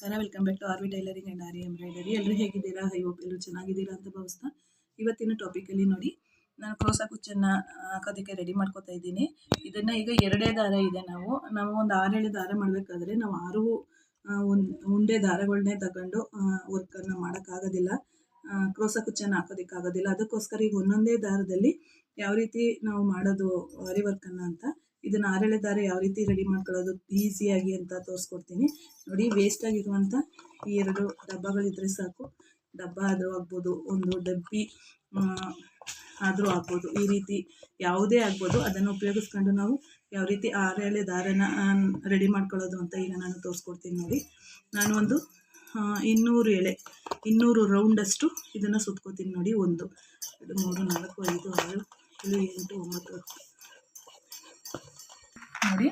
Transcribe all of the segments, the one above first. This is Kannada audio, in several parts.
ನಮಸ್ಕಾರ welcome back to R V tailoring and aari embroidery ಎಲ್ಲರೂ ಹೇಗಿದ್ದೀರಾ? ಐ ಹೋಪ್ ಎಲ್ಲರೂ ಚೆನ್ನಾಗಿದ್ದೀರಾ ಅಂತ ಭಾವಿಸ್ತಾ ಇವತ್ತಿನ ಟಾಪಿಕಲ್ಲಿ ನೋಡಿ, ನಾನು ಕ್ರೋಸ ಕುಚ್ಚನ್ನು ಹಾಕೋದಕ್ಕೆ ರೆಡಿ ಮಾಡ್ಕೊತಾ ಇದ್ದೀನಿ. ಇದನ್ನು ಈಗ ಎರಡೇ ದಾರ ಇದೆ ನಾವು. ನಾವು ಒಂದು ಆರೇಳು ದಾರ ಮಾಡಬೇಕಾದ್ರೆ ನಾವು ಆರು ಒಂದು ಉಂಡೆ ದಾರಗಳನ್ನೇ ತಗೊಂಡು ವರ್ಕನ್ನು ಮಾಡೋಕ್ಕಾಗೋದಿಲ್ಲ. ಕ್ರೋಸ ಕುಚ್ಚನ್ನು ಹಾಕೋದಕ್ಕಾಗೋದಿಲ್ಲ. ಅದಕ್ಕೋಸ್ಕರ ಈಗ ಒಂದೊಂದೇ ದಾರದಲ್ಲಿ ಯಾವ ರೀತಿ ನಾವು ಮಾಡೋದು ಆರಿ ವರ್ಕನ್ನು ಅಂತ ಇದನ್ನ ಆರೇಳೆ ದಾರ ಯಾವ ರೀತಿ ರೆಡಿ ಮಾಡ್ಕೊಳ್ಳೋದು ಈಸಿಯಾಗಿ ಅಂತ ತೋರಿಸ್ಕೊಡ್ತೀನಿ. ನೋಡಿ ವೇಸ್ಟ್ ಆಗಿರುವಂತ ಈ ಎರಡು ಡಬ್ಬಗಳಿದ್ರೆ ಸಾಕು. ಡಬ್ಬ ಆದರೂ ಆಗ್ಬೋದು, ಒಂದು ಡಬ್ಬಿ ಆದರೂ ಆಗ್ಬೋದು. ಈ ರೀತಿ ಯಾವುದೇ ಆಗ್ಬೋದು, ಅದನ್ನು ಉಪಯೋಗಿಸ್ಕೊಂಡು ನಾವು ಯಾವ ರೀತಿ ಆರೇಳೆ ದಾರನ ರೆಡಿ ಮಾಡ್ಕೊಳ್ಳೋದು ಅಂತ ಈಗ ನಾನು ತೋರಿಸ್ಕೊಡ್ತೀನಿ ನೋಡಿ. ನಾನು ಒಂದು ಇನ್ನೂರು ಎಳೆ, ಇನ್ನೂರು ರೌಂಡಷ್ಟು ಇದನ್ನು ಸುತ್ಕೋತೀನಿ ನೋಡಿ, ಒಂದು, ಎರಡು, ಮೂರು, ನಾಲ್ಕು, ಐದು, ಆರು, ಏಳು, ಎಂಟು, ಒಂಬತ್ತು, ಹತ್ತು. ನೋಡಿ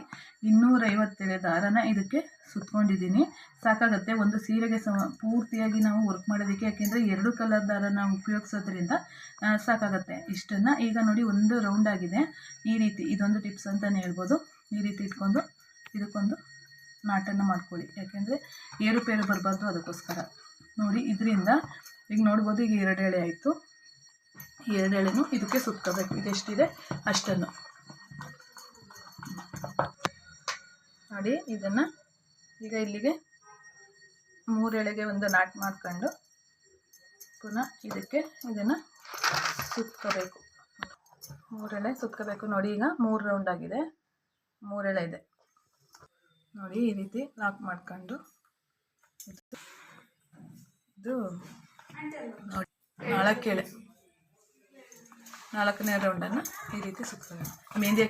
ಇನ್ನೂರೈವತ್ತೆಳೆ ದಾರನ ಇದಕ್ಕೆ ಸುತ್ಕೊಂಡಿದ್ದೀನಿ. ಸಾಕಾಗತ್ತೆ, ಒಂದು ಸೀರೆಗೆ ಸಮ, ಪೂರ್ತಿಯಾಗಿ ನಾವು ವರ್ಕ್ ಮಾಡೋದಕ್ಕೆ, ಯಾಕೆಂದರೆ ಎರಡು ಕಲರ್ ದಾರನ ಉಪಯೋಗಿಸೋದ್ರಿಂದ ಸಾಕಾಗತ್ತೆ ಇಷ್ಟನ್ನು. ಈಗ ನೋಡಿ, ಒಂದು ರೌಂಡ್ ಆಗಿದೆ. ಈ ರೀತಿ, ಇದೊಂದು ಟಿಪ್ಸ್ ಅಂತಲೇ ಹೇಳ್ಬೋದು. ಈ ರೀತಿ ಇಟ್ಕೊಂಡು, ಇದಕ್ಕೊಂದು ನಾಟನ್ನು ಮಾಡ್ಕೊಳ್ಳಿ. ಯಾಕೆಂದರೆ, ಏರುಪೇರು ಬರಬಾರ್ದು ಅದಕ್ಕೋಸ್ಕರ. ನೋಡಿ, ಇದರಿಂದ, ಈಗ ನೋಡ್ಬೋದು, ಈಗ ಎರಡು ಎಳೆ ಆಯಿತು. ಎರಡು ಎಳೆನೂ ಇದಕ್ಕೆ ಸುತ್ತಬೇಕು. ಇದೆಷ್ಟಿದೆ? ಅಷ್ಟನ್ನು. ನೋಡಿ, ಇದನ್ನು ಈಗ ಇಲ್ಲಿಗೆ ಮೂರೆಳೆಗೆ ಒಂದು ನಾಟ್ ಮಾಡ್ಕೊಂಡು ಪುನಃ ಇದಕ್ಕೆ ಇದನ್ನು ಸುತ್ಕೋಬೇಕು. ಮೂರೆಳೆ ಸುತ್ಕೋಬೇಕು. ನೋಡಿ, ಈಗ ಮೂರು ರೌಂಡ್ ಆಗಿದೆ. ಮೂರೆಳೆ ಇದೆ. ನೋಡಿ, ಈ ರೀತಿ ಲಾಕ್ ಮಾಡ್ಕೊಂಡು ಇದು- ನೋಡಿ ನಾಲ್ಕು ನಾಲ್ಕನೇ ರೌಂಡನ್ನು ಈ ರೀತಿ ಸುತ್ತಬೇಕು ಮೆಹಂದಿ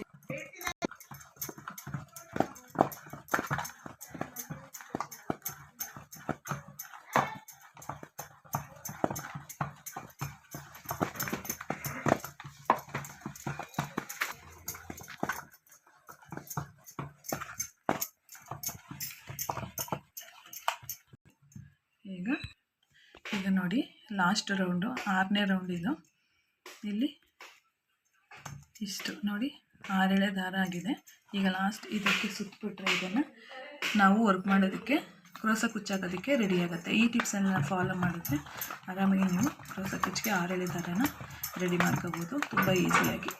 ಈಗ ಈಗ ನೋಡಿ ಲಾಸ್ಟ್ ರೌಂಡು ಆರನೇ ರೌಂಡ್ ಇದು. ಇಲ್ಲಿ ಇಷ್ಟು ನೋಡಿ, ಆರೇಳೆ ದಾರ ಆಗಿದೆ. ಈಗ ಲಾಸ್ಟ್ ಇದಕ್ಕೆ ಸುತ್ತಬಿಟ್ರೆ ಇದನ್ನು ನಾವು ವರ್ಕ್ ಮಾಡೋದಕ್ಕೆ, ಕ್ರೋಸ ಕುಚ್ಚಾಕೋದಕ್ಕೆ ರೆಡಿ ಆಗುತ್ತೆ. ಈ ಟಿಪ್ಸನ್ನು ಫಾಲೋ ಮಾಡಿದ್ರೆ ಆರಾಮಾಗಿ ನೀವು ಕ್ರೋಸ ಕುಚ್ಚಿಗೆ ಆರೇಳೆ ದಾರನ ರೆಡಿ ಮಾಡ್ಕೋಬೋದು. ತುಂಬ ಈಸಿಯಾಗಿ